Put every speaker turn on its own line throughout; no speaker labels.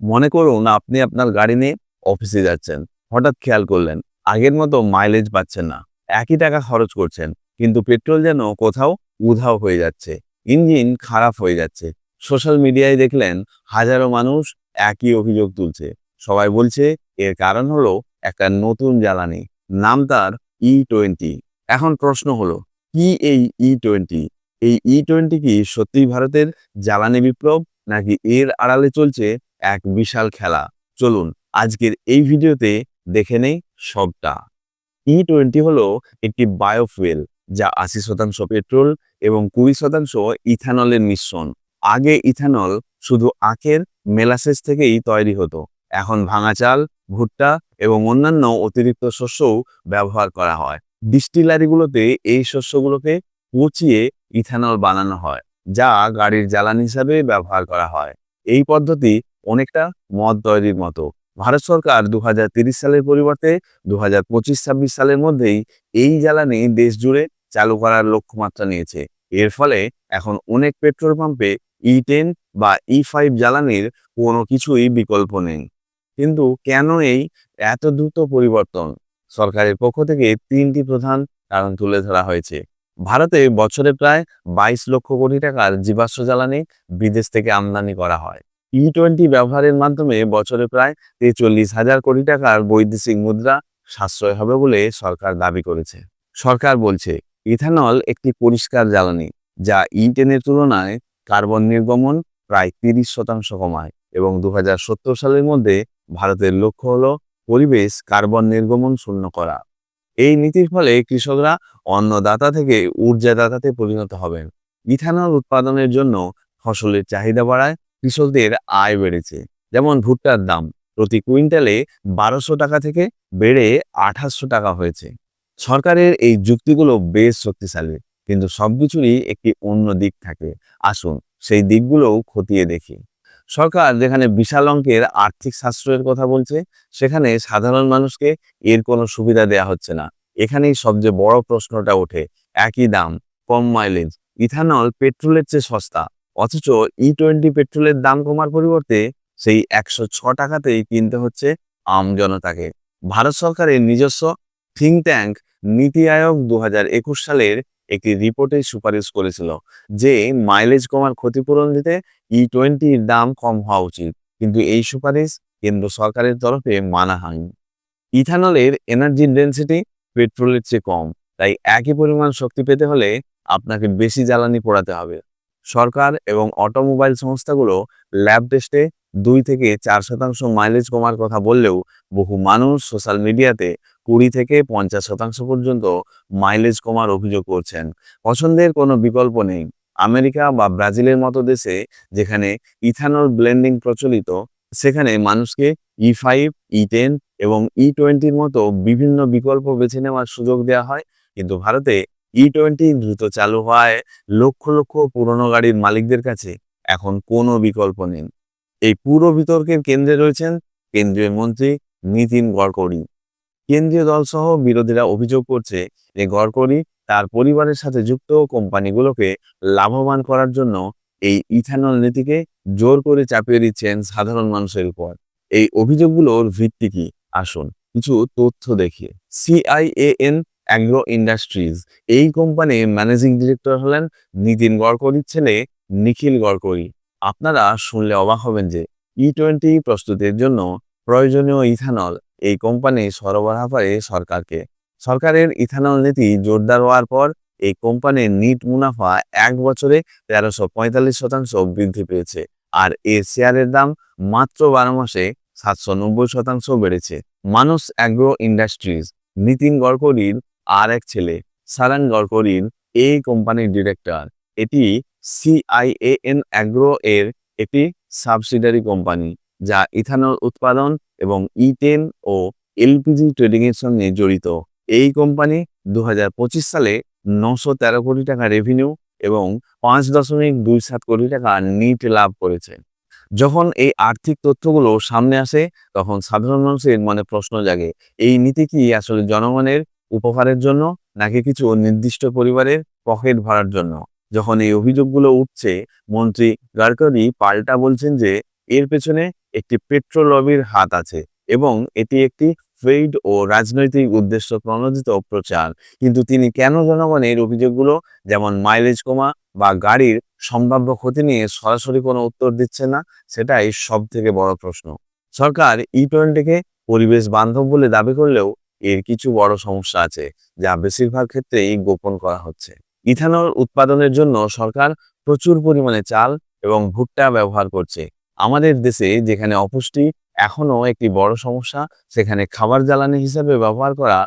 মনে করুন আপনি আপনার গাড়ি নিয়ে অফিসে যাচ্ছেন, হঠাৎ খেয়াল করলেন আগের মতো মাইলেজ পাচ্ছেন না, একই টাকা খরচ করছেন, কিন্তু পেট্রোল যেন কোথাও উধাও হয়ে যাচ্ছে ইঞ্জিন খারাপ হয়ে যাচ্ছে। সোশ্যাল মিডিয়ায় দেখলেন হাজারো মানুষ একই অভিযোগ তুলছে, সবাই বলছে এর কারণ হলো একটা নতুন জ্বালানি, নাম তার ই টোয়েন্টি এখন প্রশ্ন হলো, কি এই ই টোয়েন্টি এই ই টোয়েন্টি কি সত্যিই ভারতের জ্বালানি বিপ্লব নাকি এর আড়ালে চলছে এক বিশাল খেলা। চলুন, আজকের এই ভিডিওতে দেখে নেই সবটা। ই টোয়েন্টি হলো একটি বায়োফুয়েল, যা আশি শতাংশ পেট্রোল এবং কুড়ি শতাংশ ইথানলের মিশ্রণ। আগে ইথানল শুধু আখের মেলাসেস থেকেই তৈরি হতো। এখন ভাঙা চাল, ভুট্টা এবং অন্যান্য অতিরিক্ত শস্যও ব্যবহার করা হয়। ডিস্টিলারিগুলোতে এই শস্যগুলোকে পচিয়ে ইথানল বানানো হয়, যা গাড়ির জ্বালানি হিসাবে ব্যবহার করা হয়। এই পদ্ধতি অনেকটা মদ তৈরির মতো। ভারত সরকার দু সালের পরিবর্তে দু হাজার পঁচিশ ছাব্বিশ সালের মধ্যেই এই জ্বালানি দেশ জুড়ে চালু করার লক্ষ্যমাত্রা নিয়েছে। এর ফলে এখন অনেক পেট্রোল পাম্পে ই টেন বা ই ফাইভ জ্বালানির কোনো কিছুই বিকল্প নেই। কিন্তু কেন এই এত দ্রুত পরিবর্তন? সরকারের পক্ষ থেকে তিনটি প্রধান কারণ তুলে ধরা হয়েছে। ভারতে বছরে প্রায় বাইশ লক্ষ কোটি টাকার জীবাশ্ম জ্বালানি বিদেশ থেকে আমদানি করা হয়। ই টোয়েন্টি ব্যবহারের মাধ্যমে বছরে প্রায় তেচল্লিশ হাজার কোটি টাকার বৈদেশিক মুদ্রা সাশ্রয় হবে বলে সরকার দাবি করেছে। সরকার বলছে, ইথানল একটি পরিষ্কার জ্বালানি যা ইটেনের তুলনায় কার্বন নির্গমন প্রায় তিরিশ শতাংশ কমায় এবং দু হাজার সত্তর সালের মধ্যে ভারতের লক্ষ্য হল পরিবেশ কার্বন নির্গমন শূন্য করা। এই নীতির ফলে কৃষকরা অন্নদাতা থেকে ঊর্জাদাতাতে পরিণত হবেন। ইথানল উৎপাদনের জন্য ফসলের চাহিদা বাড়ায় কৃষকদের আয় বেড়েছে। যেমন ভুট্টার দাম প্রতি কুইন্টালে বারোশো টাকা থেকে বেড়ে আঠাশশো টাকা হয়েছে। সরকারের এই যুক্তিগুলো বেশ শক্তিশালী, কিন্তু সবকিছুরই একটি অন্য দিক থাকে। আসুন সেই দিকগুলোও খতিয়ে দেখি। সরকার যেখানে বিশাল অঙ্কের আর্থিক সাশ্রয়ের কথা বলছে, সেখানে সাধারণ মানুষকে এর কোনো সুবিধা দেয়া হচ্ছে না। এখানেই সবচেয়ে বড় প্রশ্নটা ওঠে, একই দাম, কম মাইলেজ ইথানল, পেট্রোলের চেয়ে সস্তা। অথচ ই টোয়েন্টি পেট্রোলের দাম কমার পরিবর্তে সেই একশো ছ টাকাতেই কিনতে হচ্ছে আম জনতাকে। ভারত সরকারের নিজস্ব থিঙ্ক ট্যাঙ্ক নীতি আয়োগ দু সালের একটি রিপোর্টে সুপারিশ করেছিল যে মাইলেজ কমার ক্ষতিপূরণ দিতে ই টোয়েন্টির দাম কম হওয়া উচিত। কিন্তু এই সুপারিশ কেন্দ্র সরকারের তরফে মানা হয়নি। ইথানলের এনার্জি ডেন্সিটি পেট্রোলের চেয়ে কম, তাই একই পরিমাণ শক্তি পেতে হলে আপনাকে বেশি জ্বালানি পোড়াতে হবে। সরকার এবং অটোমোবাইল সংস্থাগুলো ল্যাব টেস্টে দুই থেকে চার শতাংশ মাইলেজ কমার কথা বললেও বহু মানুষ সোশ্যাল মিডিয়াতে কুড়ি থেকে পঞ্চাশ শতাংশ পর্যন্ত মাইলেজ কমার অভিযোগ করছেন। পছন্দের কোনো বিকল্প নেই। আমেরিকা বা ব্রাজিলের মতো দেশে যেখানে ইথানল ব্লেন্ডিং প্রচলিত, সেখানে মানুষকে ই ফাইভ ই টেন এবং ই টোয়েন্টির মতো বিভিন্ন বিকল্প বেছে নেওয়ার সুযোগ দেওয়া হয়, কিন্তু ভারতে ই টোয়েন্টি দ্রুত চালু হওয়ায় লক্ষ লক্ষ পুরনো গাড়ির মালিকদের কাছে। এখন কোনো বিকল্প নেই। এই পুরো বিতর্কের কেন্দ্রে রয়েছেন কেন্দ্রীয় মন্ত্রী নীতিন গডকরি কেন্দ্রীয় দলসহ বিরোধীরা অভিযোগ করছে যে গডকরি তার পরিবারের সাথে যুক্ত কোম্পানিগুলোকে লাভবান করার জন্য এই ইথানল নীতিকে জোর করে চাপিয়ে দিচ্ছেন সাধারণ মানুষের উপর। এই অভিযোগগুলোর ভিত্তি কি? আসুন, কিছু তথ্য দেখি। সিআইএএন অ্যাগ্রো ইন্ডাস্ট্রিজ এই কোম্পানির ম্যানেজিং ডিরেক্টর হলেন নীতিন গডকরির ছেলে নিখিল গডকরি। আপনারা শুনলে অবাক হবেন যে ই টোয়েন্টি প্রস্তুতির জন্য প্রয়োজনীয় ইথানল এই কোম্পানি সরবরাহ করে সরকারকে। সরকারের ইথানল নীতি জোরদার হওয়ার পর এই কোম্পানির নিট মুনাফা এক বছরে তেরোশো পঁয়তাল্লিশ শতাংশ বৃদ্ধি পেয়েছে আর এর শেয়ারের দাম মাত্র বারো মাসে সাতশো নব্বই শতাংশ বেড়েছে। মানুষ অ্যাগ্রো ইন্ডাস্ট্রিজ নীতিন গডকরির আর এক ছেলে সারান গডকরির এই কোম্পানির ডিরেক্টর এটি সিআইএএন অ্যাগ্রো এর একটি সাবসিডারি কোম্পানি যা ইথানল উৎপাদন এবং ইটেন ও এলপিজি ট্রেডিং এর সঙ্গে জড়িত। এই কোম্পানি দু হাজার পঁচিশ সালে নশো তেরো কোটি টাকা রেভিনিউ এবং পাঁচ দশমিক দুই সাত কোটি টাকা নিট লাভ করেছে। যখন এই আর্থিক তথ্যগুলো সামনে আসে, তখন সাধারণ মানুষের মনে প্রশ্ন জাগে, এই নীতি কি আসলে জনগণের উপকারের জন্য নাকি কিছু নির্দিষ্ট পরিবারের পকেট ভরার জন্য? যখন এই অভিযোগগুলো উঠছে, মন্ত্রী গাডকারি পাল্টা বলছেন যে, এর পেছনে একটি পেট্রোল লবির হাত আছে এবং এটি একটি ফেইড ও রাজনৈতিক উদ্দেশ্য প্রণোদিত প্রচার। কিন্তু তিনি কেন জনগণের অভিযোগগুলো, যেমন মাইলেজ কমা বা গাড়ির সম্ভাব্য ক্ষতি নিয়ে সরাসরি কোনো উত্তর দিচ্ছে না, সেটাই সব থেকে বড় প্রশ্ন। সরকার ই টোয়েন্টিকে পরিবেশ বান্ধব বলে দাবি করলেও এর কিছু বড় সমস্যা আছে, যা বেশিরভাগ ক্ষেত্রেই গোপন করা হচ্ছে। ইথানল উৎপাদনের জন্য সরকার প্রচুর পরিমাণে চাল এবং ভুট্টা ব্যবহার করছে। আমাদের দেশে যেখানে অপুষ্টি এখনও একটি বড় সমস্যা, সেখানে খাবার জ্বালানি হিসেবে ব্যবহার করা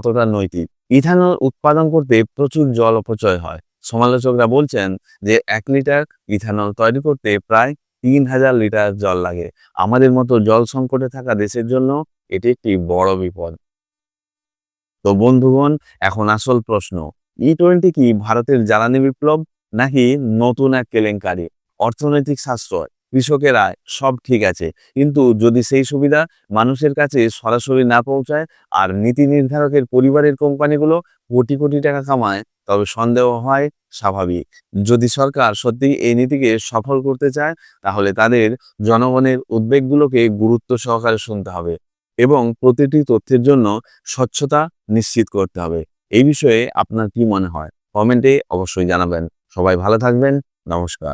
কতটা নৈতিক। ইথানল উৎপাদন করতে প্রচুর জল অপচয় হয়। সমালোচকরা বলছেন যে এক লিটার ইথানল তৈরি করতে প্রায় তিন হাজার লিটার জল লাগে। আমাদের মতো জল সংকটে থাকা দেশের জন্য এটি একটি বড় বিপদ। তো বন্ধুগণ, এখন আসল প্রশ্ন ই টোয়েন্টি কি ভারতের জ্বালানি বিপ্লব নাকি নতুন এক কেলেঙ্কারি? অর্থনৈতিক সাশ্রয়, কৃষকেরা সব ঠিক আছে, কিন্তু যদি সেই সুবিধা মানুষের কাছে সরাসরি না পৌঁছায় আর নীতি নির্ধারকের পরিবারের কোম্পানিগুলো কোটি কোটি টাকা কামায়, তবে সন্দেহ হয় স্বাভাবিক। যদি সরকার সত্যি এই নীতিকে সফল করতে চায়, তাহলে তাদের জনগণের উদ্বেগগুলোকে গুরুত্ব সহকারে শুনতে হবে। এবং প্রতিটি তথ্যের জন্য স্বচ্ছতা নিশ্চিত করতে হবে। এই বিষয়ে আপনার কি মনে হয়? কমেন্টে অবশ্যই জানাবেন। সবাই ভালো থাকবেন। নমস্কার।